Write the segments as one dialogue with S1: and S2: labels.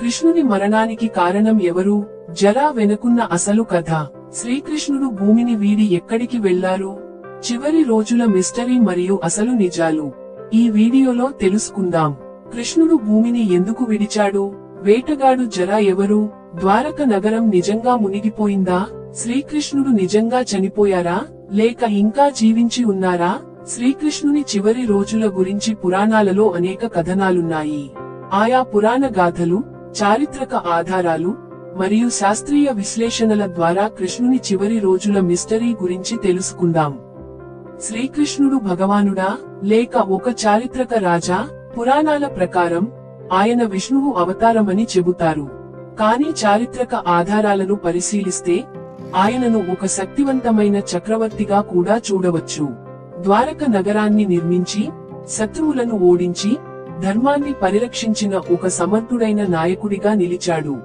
S1: కృష్ణుని మరణానికి కారణం ఎవరు? జరా వెనుకున్న అసలు కథ. శ్రీకృష్ణుడు భూమిని వీడి ఎక్కడికి వెళ్ళారు? చివరి రోజుల మిస్టరీ మరియు అసలు నిజాలు. ఈ వీడియోలో తెలుసుకుందాం. కృష్ణుడు భూమిని ఎందుకు విడిచాడు? వేటగాడు జరా ఎవరు? ద్వారక నగరం నిజంగా మునిగిపోయిందా? శ్రీకృష్ణుడు నిజంగా చనిపోయారా? లేక ఇంకా జీవించి ఉన్నారా? శ్రీకృష్ణుని చివరి రోజుల గురించి పురాణాలలో అనేక కథనాలున్నాయి. ఆయా పురాణ గాథలు చారిత్రక ఆధారాలు మరియు శాస్త్రీయ విశ్లేషణల ద్వారా కృష్ణుని చివరి రోజుల మిస్టరీ గురించి తెలుసుకుందాం. శ్రీకృష్ణుడు భగవానుడా లేక ఒక చారిత్రక రాజా? పురాణాల ప్రకారం ఆయన విష్ణువు అవతారమని చెబుతారు. కానీ చారిత్రక ఆధారాలను పరిశీలిస్తే ఆయనను ఒక శక్తివంతమైన చక్రవర్తిగా కూడా చూడవచ్చు. ద్వారక నగరాన్ని నిర్మించి శత్రువులను ఓడించి ధర్మాన్ని పరిరక్షించిన ఒక సమర్థుడైన నాయకుడిగా నిలిచాడు.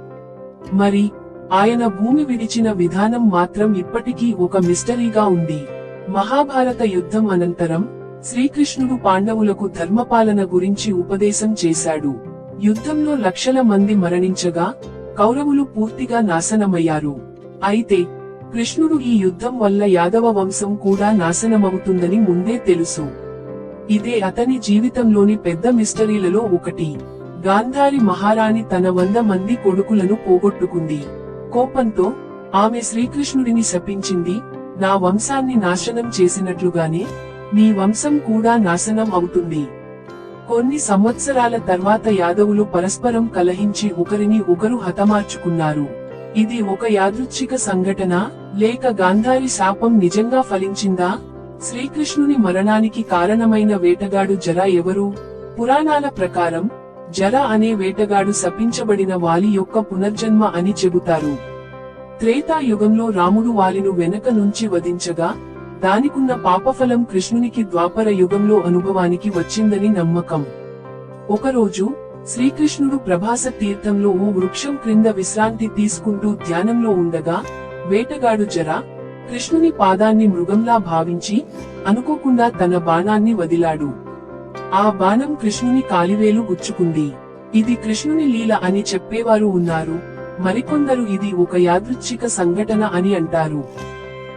S1: మరి ఆయన భూమి విడిచిన విధానం మాత్రం ఇప్పటికీ ఒక మిస్టరీగా ఉంది. మహాభారత యుద్ధం అనంతరం శ్రీకృష్ణుడు పాండవులకు ధర్మపాలన గురించి ఉపదేశం చేశాడు. యుద్ధంలో లక్షల మంది మరణించగా కౌరవులు పూర్తిగా నాశనమయ్యారు. అయితే కృష్ణుడు ఈ యుద్ధం వల్ల యాదవ వంశం కూడా నాశనమవుతుందని ముందే తెలుసు. ఇదే అతని జీవితంలోని పెద్ద మిస్టరీలలో ఒకటి. గాంధారి మహారాణి తన వంద మంది కొడుకులను పోగొట్టుకుంది. కోపంతో ఆమె శ్రీకృష్ణుడిని శపించింది. నా వంశాన్ని నాశనం చేసినట్లుగానే నీ వంశం కూడా నాశనం అవుతుంది. కొన్ని సంవత్సరాల తర్వాత యాదవులు పరస్పరం కలహించి ఒకరిని ఒకరు హతమార్చుకున్నారు. ఇది ఒక యాదృచ్ఛిక సంఘటన లేక గాంధారి శాపం నిజంగా ఫలించిందా? శ్రీకృష్ణుని మరణానికి కారణమైన వేటగాడు జర ఎవరు? పురాణాల ప్రకారం జర అనే వేటగాడు శపించబడిన వాలి యొక్క పునర్జన్మ అని చెబుతారు. త్రేతాయుగంలో రాముడు వాలిను వెనక నుంచి వధించగా దానికున్న పాపఫలం కృష్ణునికి ద్వాపర యుగంలో అనుభవానికి వచ్చిందని నమ్మకం. ఒకరోజు శ్రీకృష్ణుడు ప్రభాస తీర్థంలో ఓ వృక్షం క్రింద విశ్రాంతి తీసుకుంటూ ధ్యానంలో ఉండగా వేటగాడు జర కృష్ణుని పాదాన్ని మృగంలా భావించి అనుకోకుండా తన బాణాన్ని వదిలాడు. ఆ బాణం కృష్ణుని కాలివేలు గుచ్చుకుంది. ఇది కృష్ణుని లీల అని చెప్పేవారు ఉన్నారు. మరికొందరు ఇది ఒక యాదృచ్ఛిక సంఘటన అని అంటారు.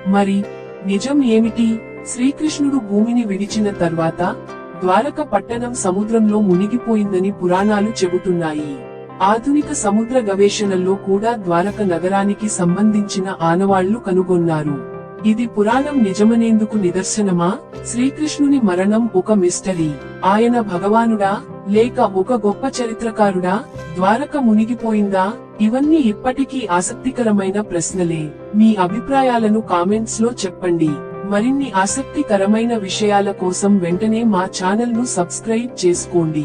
S1: మరి నిజం ఏమిటి? శ్రీకృష్ణుడు భూమిని విడిచిన తర్వాత ద్వారక పట్టణం సముద్రంలో మునిగిపోయిందని పురాణాలు చెబుతున్నాయి. ఆధునిక సముద్ర గవేషణల్లో కూడా ద్వారక నగరానికి సంబంధించిన ఆనవాళ్ళు కనుగొన్నారు. ఇది పురాణం నిజమనేందుకు నిదర్శనమా? శ్రీకృష్ణుని మరణం ఒక మిస్టరీ. ఆయన భగవానుడా? లేక ఒక గొప్ప చరిత్రకారుడా? ద్వారక మునిగిపోయిందా? ఇవన్నీ ఇప్పటికీ ఆసక్తికరమైన ప్రశ్నలే. మీ అభిప్రాయాలను కామెంట్స్లో చెప్పండి. మరిన్ని ఆసక్తికరమైన విషయాల కోసం వెంటనే మా ఛానల్ను సబ్స్క్రైబ్ చేసుకోండి.